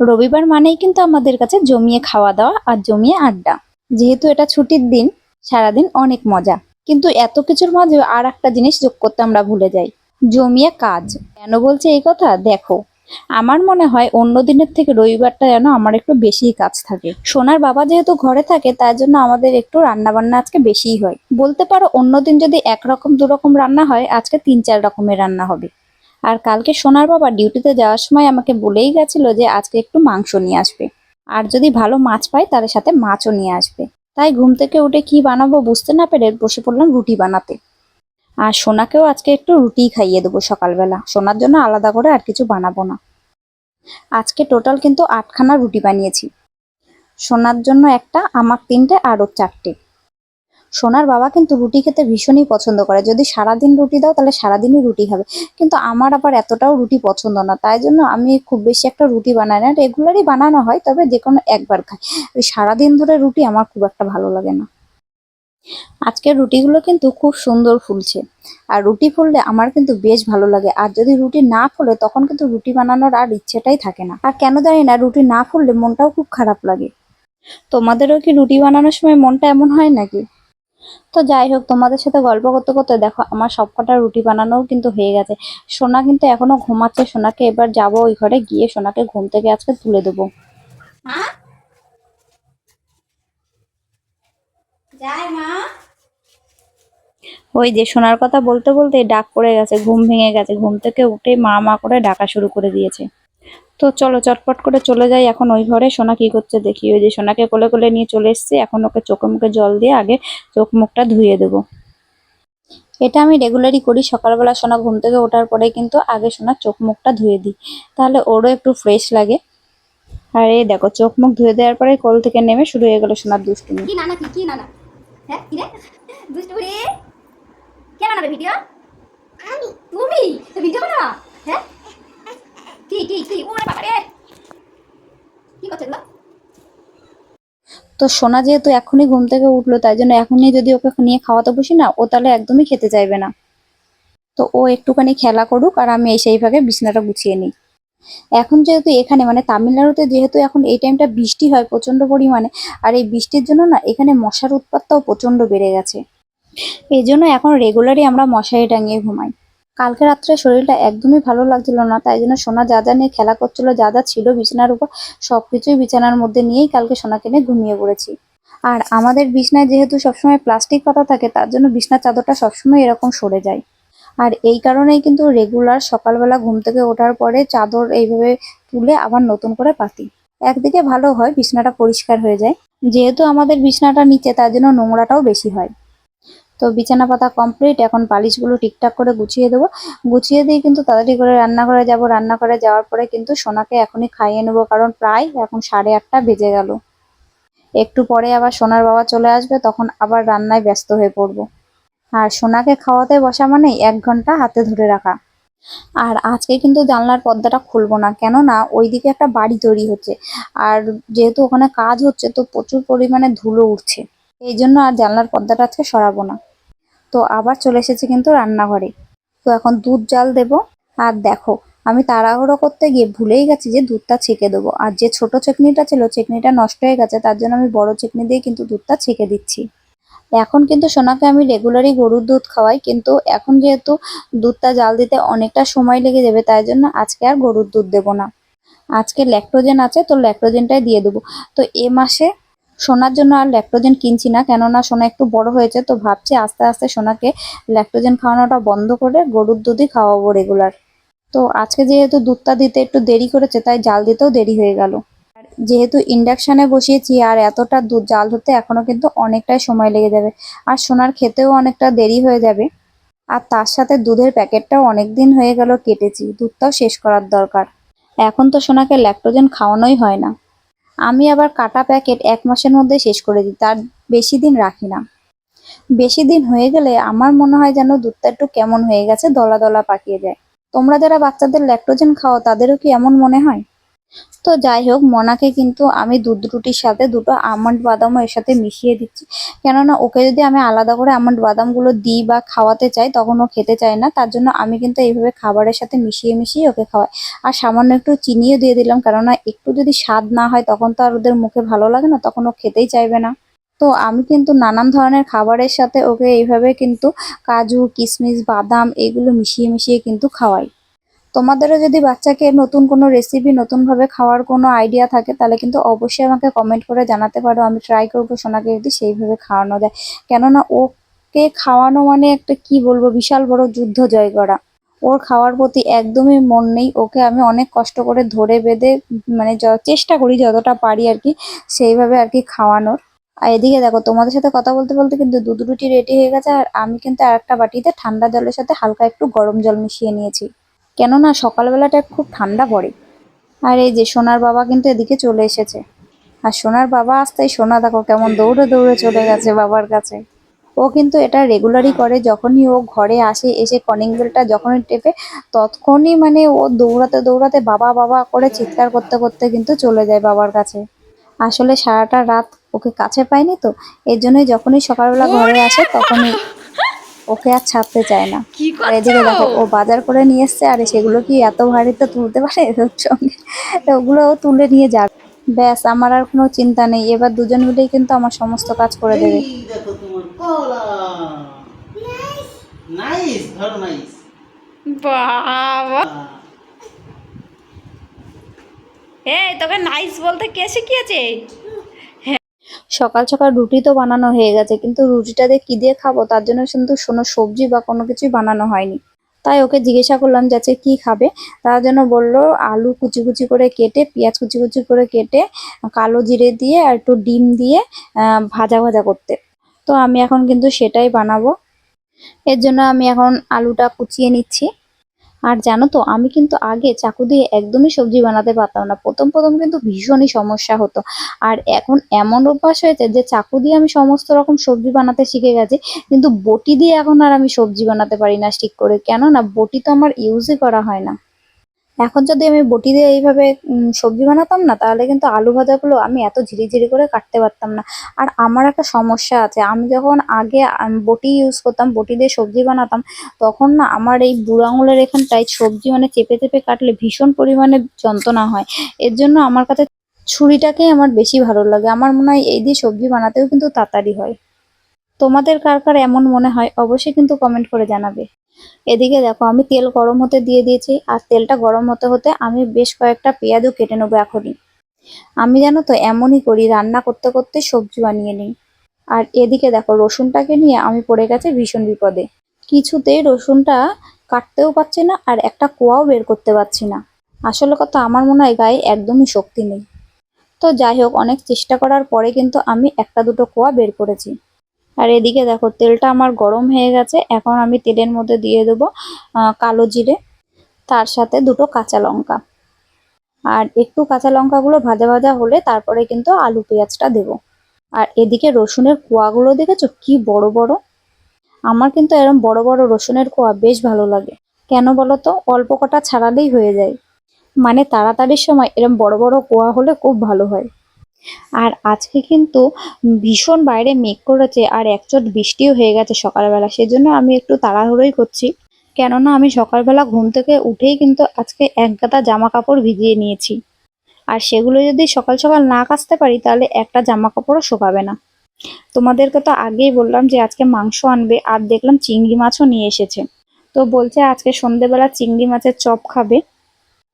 রবিবার মানেই কিন্তু আমাদের কাছে জমিয়ে খাওয়া দাওয়া আর জমিয়ে আড্ডা। যেহেতু এটা ছুটির দিন, সারাদিন অনেক মজা। কিন্তু এত কিছুর মাঝে আর একটা জিনিস যোগ করতে আমরা ভুলে যাই। জমিয়ে কাজ। কেন বলছে এই কথা? দেখো, আমার মনে হয় অন্য দিনের থেকে রবিবারটা যেন আমার একটু বেশিই কাজ থাকে। সোনার বাবা যেহেতু ঘরে থাকে তার জন্য আমাদের একটু রান্না বান্না আজকে বেশিই হয়। বলতে পারো অন্য দিন যদি একরকম দু রকম রান্না হয়, আজকে তিন চার রকমের রান্না হবে। আর কালকে সোনার বাবা ডিউটিতে যাওয়ার সময় আমাকে বলেই গেছিল যে আজকে একটু মাংস নিয়ে আসবে। আর যদি ভালো মাছ পায় তার সাথে মাছও নিয়ে আসবে। তাই ঘুম থেকে উঠে কি বানাবো বুঝতে না পেরে বসে পড়লাম রুটি বানাতে। আর সোনাকেও আজকে একটু রুটি খাইয়ে দেবো সকালবেলা। সোনার জন্য আলাদা করে আর কিছু বানাবো না। আজকে টোটাল কিন্তু আটখানা রুটি বানিয়েছি। সোনার জন্য একটা, আমার তিনটে, আর ওর চারটে। সোনার বাবা কিন্তু রুটি খেতে ভীষণই পছন্দ করে। যদি সারাদিন রুটি দাও, তাহলে সারাদিনই রুটি খাবে কিন্তু আমার আবার এতটাও রুটি পছন্দ না। তাই জন্য আমি খুব বেশি একটা রুটি বানাই না। রেগুলারই বানানো হয়, তবে যে কোনো একবার খাই। ওই সারাদিন ধরে রুটি আমার খুব একটা ভালো লাগে না। আজকের রুটিগুলো কিন্তু খুব সুন্দর ফুলছে। আর রুটি ফুললে আমার কিন্তু বেশ ভালো লাগে। আর যদি রুটি না ফুলে, তখন কিন্তু রুটি বানানোর আর ইচ্ছেটাই থাকে না। আর কেন জানি না, রুটি না ফুললে মনটাও খুব খারাপ লাগে। তোমাদেরও কি রুটি বানানোর সময় মনটা এমন হয় নাকি? তো যাই হোক তোমাদের সাথে গল্প করতে করতে দেখো আমার সব কটা রুটি বানানোও কিন্তু হয়ে গেছে। সোনা কিন্তু এখনও ঘুমাচ্ছে সোনাকে এবার যাব ওই ঘরে গিয়ে সোনাকে ঘুম থেকে আজকে তুলে দেবো। মা। ওই যে সোনার কথা বলতে বলতে ডাক পড়ে গেছে ঘুম ভেঙে গেছে ঘুম থেকে উঠে মা মা করে ডাকা শুরু করে দিয়েছে। তো চলো চটপট করে চলে যাই। এখন ওই ঘরে সোনা কি করছে দেখি। ওই যে সোনাকে কোলে কোলে নিয়ে চলে এসেছি। এখন ওকে চোখে মুখে জল দিয়ে আগে চোখ মুখটা ধুয়ে দেবো। এটা আমি রেগুলারই করি। সকালবেলা সোনা ঘুম থেকে ওঠার পরে কিন্তু আগে সোনার চোখ মুখটা ধুয়ে দিই। তাহলে ওরও একটু ফ্রেশ লাগে। আর এই দেখো চোখ মুখ ধুয়ে দেওয়ার পরে কোল থেকে নেমে শুরু হয়ে গেল সোনার দুষ্টুমি। কি নানা কি কি নানা? হ্যাঁ কি রে? দুষ্টু বুড়ি কে বানাবে ভিডিও? আমি। তুমি? তো ভিডিও বানাবা? হ্যাঁ? তো সোনা যেহেতু এখনই ঘুম থেকে উঠল, তাই জন্য এখনই যদি ওকে নিয়ে খাওয়াতে বসি না, ও তাহলে একদমই খেতে চাইবে না। তো ও একটুখানি খেলা করুক আর আমি এই সেই ভাগে বিছানাটা গুছিয়ে নিই। এখন যেহেতু এখানে মানে তামিলনাড়ুতে যেহেতু এখন এই টাইমটা বৃষ্টি হয় প্রচণ্ড পরিমাণে, আর এই বৃষ্টির জন্য না এখানে মশার উৎপাতটাও প্রচণ্ড বেড়ে গেছে। এই জন্য এখন রেগুলারই আমরা মশারি টাঙিয়ে ঘুমাই। কালকে রাত্রে শরীরটা একদমই ভালো লাগছিল না, তাই জন্য সোনা যা যা নিয়ে খেলা করছিল, যা যা ছিল বিছানার উপর সবকিছুই বিছানার মধ্যে নিয়েই কালকে সোনাকে নিয়ে ঘুমিয়ে পড়েছি। আর আমাদের বিছনায় যেহেতু সবসময় প্লাস্টিক পাতা থাকে, তার জন্য বিছনার চাদরটা সবসময় এরকম সরে যায়। আর এই কারণেই কিন্তু রেগুলার সকালবেলা ঘুম থেকে ওঠার পরে চাদর এইভাবে তুলে আবার নতুন করে পাতি একদিকে ভালো হয়, বিছনাটা পরিষ্কার হয়ে যায়। যেহেতু আমাদের বিছনাটা নিচে, তার জন্য নোংরাটাও বেশি হয়। তো বিছানা পাতা কমপ্লিট এখন বালিশগুলো ঠিকঠাক করে গুছিয়ে দেবো। গুছিয়ে দিয়ে কিন্তু তাড়াতাড়ি করে রান্না রান্নাঘরে যাব। রান্নাঘরে যাওয়ার পরে কিন্তু সোনাকে এখনই খাইয়ে নেব, কারণ প্রায় এখন সাড়ে আটটা বেজে গেল। একটু পরে আবার সোনার বাবা চলে আসবে, তখন আবার রান্নায় ব্যস্ত হয়ে পড়ব। আর সোনাকে খাওয়াতে বসা মানে এক ঘণ্টা হাতে ধরে রাখা। আর আজকে কিন্তু জানলার পর্দাটা খুলবো না, কেননা ওইদিকে একটা বাড়ি তৈরি হচ্ছে। আর যেহেতু ওখানে কাজ হচ্ছে, তো প্রচুর পরিমাণে ধুলো উঠছে। এই জন্য আর জানলার পর্দাটা আজকে সরাবো না। তো আবার চলে এসেছে কিন্তু রান্নাঘরে। তো এখন দুধ জাল দেব। আর দেখো, আমি তাড়াহুড়ো করতে গিয়ে ভুলেই গেছি যে দুধটা ছেঁকে দেবো। আর যে ছোট চেকনিটা ছিল, চেকনিটা নষ্ট হয়ে গেছে, তার জন্য আমি বড় চেকনি দিয়ে কিন্তু দুধটা ছেঁকে দিচ্ছি। এখন কিন্তু সোনাকে আমি রেগুলারই গরুর দুধ খাওয়াই, কিন্তু এখন যেহেতু দুধটা জাল দিতে অনেকটা সময় লেগে যাবে, তাই জন্য আজকে আর গরুর দুধ দেবো না। আজকে ল্যাক্টোজেন আছে, তো ল্যাক্টোজেনটাই দিয়ে দেবো। তো এ মাসে সোনার জন্য আর ল্যাক্টোজেন কিনছি না। কেননা সোনা একটু বড় হয়েছে, তো ভাবছি আস্তে আস্তে সোনাকে ল্যাক্টোজেন খাওয়ানোটা বন্ধ করে গরুর দুধই খাওয়াবো রেগুলার তো আজকে যেহেতু দুধটা দিতে একটু দেরি করেছে, তাই জাল দিতেও দেরি হয়ে গেল। আর যেহেতু ইন্ডাকশানে বসিয়েছি, আর এতটা দুধ জাল হতে এখনও কিন্তু অনেকটাই সময় লেগে যাবে। আর সোনার খেতেও অনেকটা দেরি হয়ে যাবে। আর তার সাথে দুধের প্যাকেটটাও অনেক দিন হয়ে গেল কেটেছি, দুধটাও শেষ করার দরকার। এখন তো সোনাকে ল্যাক্টোজেন খাওয়ানোই হয় না। আমি আবার কাটা প্যাকেট এক মাসের মধ্যে শেষ করে দিই, তার বেশি দিন রাখি না। বেশি দিন হয়ে গেলে আমার মনে হয় যেন দুধটা একটু কেমন হয়ে গেছে, দলা দলা পাকিয়ে যায়। তোমরা যারা বাচ্চাদের ল্যাক্টোজেন খাও, তাদেরও কি এমন মনে হয়? তো যাই হোক, মনাকে কিন্তু আমি দুধ রুটির সাথে দুটো আমন্ড বাদামও এর সাথে মিশিয়ে দিচ্ছি। কেননা ওকে যদি আমি আলাদা করে আমন্ড বাদামগুলো দিই বা খাওয়াতে চাই, তখন ও খেতে চায় না। তার জন্য আমি কিন্তু এইভাবে খাবারের সাথে মিশিয়ে মিশিয়ে ওকে খাওয়াই। আর সামান্য একটু চিনিও দিয়ে দিলাম, কেননা একটু যদি স্বাদ না হয়, তখন তো আর ওদের মুখে ভালো লাগে না, তখন ও খেতেই চাইবে না। তো আমি কিন্তু নানান ধরনের খাবারের সাথে ওকে এইভাবে কিন্তু কাজু কিশমিশ বাদাম এগুলো মিশিয়ে মিশিয়ে কিন্তু খাওয়াই। তোমাদেরও যদি বাচ্চাকে নতুন কোনো রেসিপি নতুনভাবে খাওয়ার কোনো আইডিয়া থাকে, তাহলে কিন্তু অবশ্যই আমাকে কমেন্ট করে জানাতে পারো। আমি ট্রাই করব সোনাকে যদি সেইভাবে খাওয়ানো যায়। কেননা ওকে খাওয়ানো মানে একটা কি বলব, বিশাল বড় যুদ্ধ জয় করা। ওর খাওয়ার প্রতি একদমই মন নেই। ওকে আমি অনেক কষ্ট করে ধরে বেঁধে মানে চেষ্টা করি যতটা পারি আর কি, সেইভাবে আর কি খাওয়ানোর। আর এদিকে দেখো, তোমাদের সাথে কথা বলতে বলতে কিন্তু দুধ রুটি রেডি হয়ে গেছে। আর আমি কিন্তু আর একটা বাটিতে ঠান্ডা জলের সাথে হালকা একটু গরম জল মিশিয়ে নিয়েছি। কেননা সকালবেলাটা খুব ঠান্ডা পড়ে। আর এই যে সোনার বাবা কিন্তু এদিকে চলে এসেছে। আর সোনার বাবা আসতেই সোনা দেখো কেমন দৌড়ে দৌড়ে চলে গেছে বাবার কাছে। ও কিন্তু এটা রেগুলারই করে যখনই ও ঘরে আসে, এসে কলিং বেলটা যখনই টেপে তখনই মানে ও দৌড়াতে দৌড়াতে বাবা বাবা করে চিৎকার করতে করতে কিন্তু চলে যায় বাবার কাছে। আসলে সারাটা রাত ওকে কাছে পায়নি তো, এর জন্যই যখনই সকালবেলা ঘরে আসে তখনই ওকে আর ছাড়তে চায় না। এদিকে দেখো ও? বাজার করে নিয়ে এসছে আর সেগুলো কি এত ভারীতে তুলতে পারে ওর সঙ্গে? তো ওগুলো ও তুলে নিয়ে যাক। ব্যাস আমার আর কোনো চিন্তা নেই। এবার দুজন মিলেই কিন্তু আমার সমস্ত কাজ করে দেবে। এই তোকে নাইস বলতে কে শিখিয়েছে? সকাল সকাল রুটি তো বানানো হয়ে গেছে, কিন্তু রুটিটা দিয়ে কি দিয়ে খাব? তার জন্য কিন্তু কোনো সবজি বা কোনো কিছুই বানানো হয়নি। তাই ওকে জিজ্ঞাসা করলাম যে আজকে কি খাবে? তার জন্য বলল, আলু কুচি কুচি করে কেটে, পেঁয়াজ কুচি কুচি করে কেটে, কালো জিরে দিয়ে আর একটু ডিম দিয়ে ভাজা ভাজা করতে। তো আমি এখন কিন্তু সেটাই বানাবো। এর জন্য আমি এখন আলুটা কুচিয়ে নিচ্ছি। আর জানো তো, আমি কিন্তু আগে চাকু দিয়ে একদমই সবজি বানাতে পারতাম না। প্রথম প্রথম কিন্তু ভীষণই সমস্যা হতো। আর এখন এমন অভ্যাস হয়েছে যে চাকু দিয়ে আমি সমস্ত রকম সবজি বানাতে শিখে গেছি, কিন্তু বটি দিয়ে এখন আর আমি সবজি বানাতে পারি না ঠিক করে। কেন না বটি তো আমার ইউজই করা হয় না। এখন যদি আমি বটি দিয়ে এইভাবে সবজি বানাতাম না, তাহলে কিন্তু আলু ভাজাগুলো আমি এত ঝিরিঝিরি করে কাটতে পারতাম না। আর আমার একটা সমস্যা আছে, আমি যখন আগে বটি ইউজ করতাম, বটি দিয়ে সবজি বানাতাম, তখন না আমার এই বুড়ো আঙুলের এখানটায় সবজি মানে চেপে চেপে কাটলে ভীষণ পরিমাণে যন্ত্রণা হয়। এর জন্য আমার কাছে ছুরিটাকেই আমার বেশি ভালো লাগে। আমার মনে হয় এই দিয়ে সবজি বানাতেও কিন্তু তাড়াতাড়ি হয়। তোমাদের কার কার এমন মনে হয়, অবশ্যই কিন্তু কমেন্ট করে জানাবে। এদিকে দেখো, আমি তেল গরম হতে দিয়ে দিয়েছি, আর তেলটা গরম হতে হতে আমি বেশ কয়েকটা পেঁয়াজও কেটে নেব এখনই। আমি জানো তো, এমনই করি, রান্না করতে করতে সবজি বানিয়ে নিই। আর এদিকে দেখো, রসুনটাকে নিয়ে আমি পড়ে গেছে ভীষণ বিপদে। কিছুতেই রসুনটা কাটতেও পারছি না, আর একটা কোয়াও বের করতে পারছি না। আসলে কথা, আমার মনে হয় গায়ে একদমই শক্তি নেই। তো যাই হোক, অনেক চেষ্টা করার পরে কিন্তু আমি একটা দুটো কোয়া বের করেছি। আর এদিকে দেখো, তেলটা আমার গরম হয়ে গেছে। এখন আমি তেলের মধ্যে দিয়ে দেবো কালো জিরে, তার সাথে দুটো কাঁচা লঙ্কা। আর একটু কাঁচা লঙ্কাগুলো ভাজা ভাজা হলে তারপরে কিন্তু আলু পেঁয়াজটা দেবো। আর এদিকে রসুনের কোয়াগুলো দেখেছ? কি বড় বড়। আমার কিন্তু এরকম বড় বড় রসুনের কোয়া বেশ ভালো লাগে। কেন বলো তো? অল্প কটা ছাড়ালেই হয়ে যায়। মানে তাড়াতাড়ির সময় এরকম বড় বড় কোয়া হলে খুব ভালো হয়। আর আজকে কিন্তু ভীষণ বাইরে মেঘ করেছে আর একচট বৃষ্টিও হয়ে গেছে সকালবেলা, সেজন্য আমি একটু তাড়াহুড়োই করছি। কেননা আমি সকালবেলা ঘুম থেকে উঠেই কিন্তু আজকে এক গাদা জামা কাপড় ভিজিয়ে নিয়েছি। আর সেগুলো যদি সকাল সকাল না কাচতে পারি, তাহলে একটা জামা কাপড়ও শোকাবে না। তোমাদেরকে তো আগেই বললাম যে আজকে মাংস আনবে, আর দেখলাম চিংড়ি মাছও নিয়ে এসেছে। তো বলছে আজকে সন্ধেবেলা চিংড়ি মাছের চপ খাবে।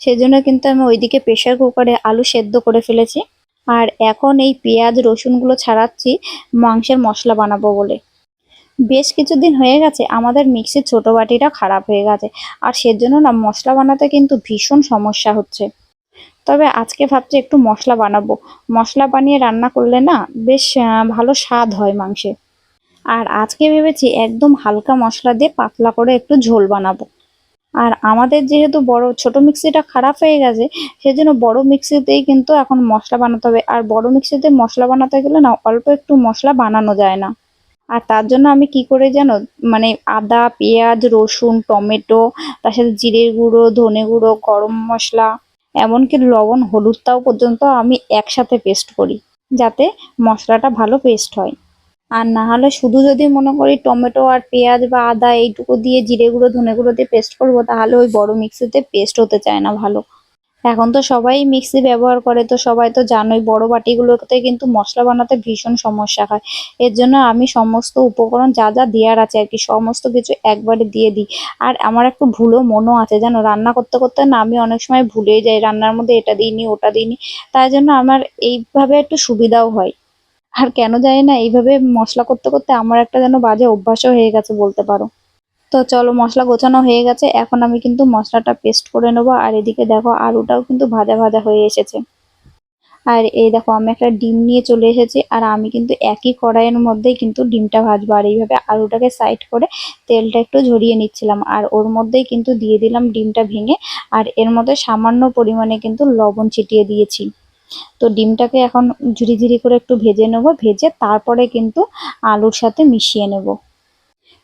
সেজন্য কিন্তু আমি ওইদিকে প্রেশার কুকারে আলু সেদ্ধ করে ফেলেছি। আর এখন এই পেঁয়াজ, রসুনগুলো ছাড়াচ্ছি, মাংসের মশলা বানাবো বলে। বেশ কিছুদিন হয়ে গেছে, আমাদের মিক্সির ছোটো বাটিটা খারাপ হয়ে গেছে, আর সেজন্য না মশলা বানাতে কিন্তু ভীষণ সমস্যা হচ্ছে। তবে আজকে ভাবছি একটু মশলা বানাবো। মশলা বানিয়ে রান্না করলে না বেশ ভালো স্বাদ হয় মাংসে। আর আজকে ভেবেছি একদম হালকা মশলা দিয়ে পাতলা করে একটু ঝোল বানাবো। আর আমাদের যেহেতু বড়, ছোট মিক্সিটা খারাপ হয়ে গেছে, সেজন্য বড় মিক্সিতেই কিন্তু এখন মশলা বানাতে হবে। আর বড় মিক্সিতে মশলা বানাতে গেলে না, অল্প একটু মশলা বানানো যায় না। আর তার জন্য আমি কি করে জানো মানে আদা, পেঁয়াজ, রসুন, টমেটো, তার সাথে জিরের গুঁড়ো, ধনে গুঁড়ো, গরম মশলা, এমনকি লবণ, হলুদটাও পর্যন্ত আমি একসাথে পেস্ট করি, যাতে মশলাটা ভালো পেস্ট হয়। আর না হলে শুধু যদি মনে করি টমেটো আর পেঁয়াজ বা আদা এইটুকু দিয়ে জিরে গুঁড়ো, ধনে গুঁড়ো দিয়ে পেস্ট করব, তাহলে ওই বড় মিক্সিতে পেস্ট হতে চায় না ভালো। এখন তো সবাই মিক্সি ব্যবহার করে, তো সবাই তো জানোই বড় বাটিগুলোতে কিন্তু মশলা বানাতে ভীষণ সমস্যা হয়। এর জন্য আমি সমস্ত উপকরণ যা যা দেওয়ার আছে আর কি, সমস্ত কিছু একবারে দিয়ে দিই। আর আমার একটু ভুলও মনও আছে, জানো, রান্না করতে করতে না আমি অনেক সময় ভুলেই যাই, রান্নার মধ্যে এটা দিইনি, ওটা দিইনি, তাই জন্য আমার এইভাবে একটু সুবিধাও হয়। আর কেন জানি না, এইভাবে মশলা করতে করতে আমার একটা যেন বাজে অভ্যাসও হয়ে গেছে বলতে পারো। তো চলো মশলা গোছানো হয়ে গেছে, এখন আমি কিন্তু মশলাটা পেস্ট করে নেব, আর এদিকে দেখো আলুটাও কিন্তু ভাজা ভাজা হয়ে এসেছে। আর এই দেখো আমি একটা ডিম নিয়ে চলে এসেছি, আর আমি কিন্তু একই কড়াইয়ের মধ্যেই কিন্তু ডিমটা ভাজবো। আর এইভাবে আলুটাকে সাইড করে তেলটা একটু ঝরিয়ে নিচ্ছিলাম, আর ওর মধ্যেই কিন্তু দিয়ে দিলাম ডিমটা ভেঙে, আর এর মধ্যে সামান্য পরিমাণে কিন্তু লবণ ছিটিয়ে দিয়েছি। তো ডিমটাকে এখন ঝুরি ঝুরি করে একটু ভেজে নেব, ভেজে তারপরে কিন্তু আলুর সাথে মিশিয়ে নেব।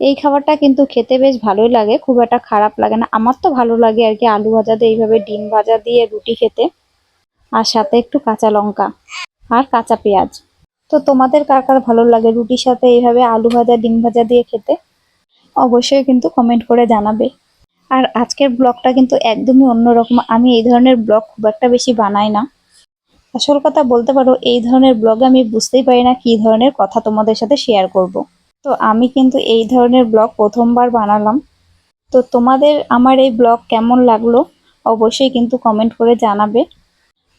এই খাবারটা কিন্তু খেতে বেশ ভালোই লাগে, খুব একটা খারাপ লাগে না। আমার তো ভালো লাগে আর কি আলু ভাজা দিয়ে, এইভাবে ডিম ভাজা দিয়ে রুটি খেতে। আর সাথে একটু কাঁচা লঙ্কা আর কাঁচা পেঁয়াজ। তো তোমাদের কার কার ভালো লাগে রুটির সাথে এইভাবে আলু ভাজা, ডিম ভাজা দিয়ে খেতে? অবশ্যই কিন্তু কমেন্ট করে জানাবে। আর আজকের ব্লগটা কিন্তু একদমই অন্যরকম। আমি এই ধরনের ব্লগ খুব একটা বেশি বানাই না। আসল কথা বলতে পারো, এই ধরনের ব্লগে আমি বুঝতেই পারি না কি ধরনের কথা তোমাদের সাথে শেয়ার করব। তো আমি কিন্তু এই ধরনের ব্লগ প্রথমবার বানালাম। তো তোমাদের আমার এই ব্লগ কেমন লাগল অবশ্যই কিন্তু কমেন্ট করে জানাবে।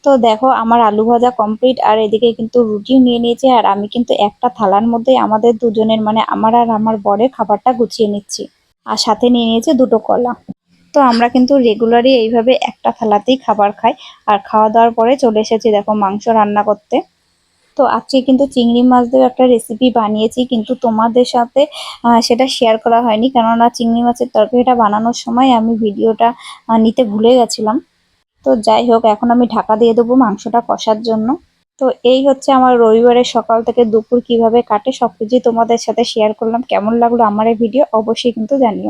তো দেখো, আমার আলু ভাজা কমপ্লিট আর এদিকে কিন্তু রুটিও নিয়ে নিয়েছি, আর আমি কিন্তু একটা থালার মধ্যে আমাদের দুজনের মানে আমার আর আমার বরের খাবারটা গুছিয়ে নিচ্ছি। আর সাথে নিয়ে নিয়েছে দুটো কলা। তো আমরা কিন্তু রেগুলারই এইভাবে একটা থালাতেই খাবার খাই। আর খাওয়া দাওয়ার পরে চলে এসেছি দেখো মাংস রান্না করতে। তো আজকে কিন্তু চিংড়ি মাছ দিয়েও একটা রেসিপি বানিয়েছি, কিন্তু তোমাদের সাথে সেটা শেয়ার করা হয়নি। কেননা চিংড়ি মাছের তরকারিটা বানানোর সময় আমি ভিডিওটা নিতে ভুলে গেছিলাম। তো যাই হোক, এখন আমি ঢাকা দিয়ে দেবো মাংসটা কষার জন্য। তো এই হচ্ছে আমার রবিবারের সকাল থেকে দুপুর কীভাবে কাটে সব কিছুই তোমাদের সাথে শেয়ার করলাম। কেমন লাগল আমার এই ভিডিও অবশ্যই কিন্তু জানিও।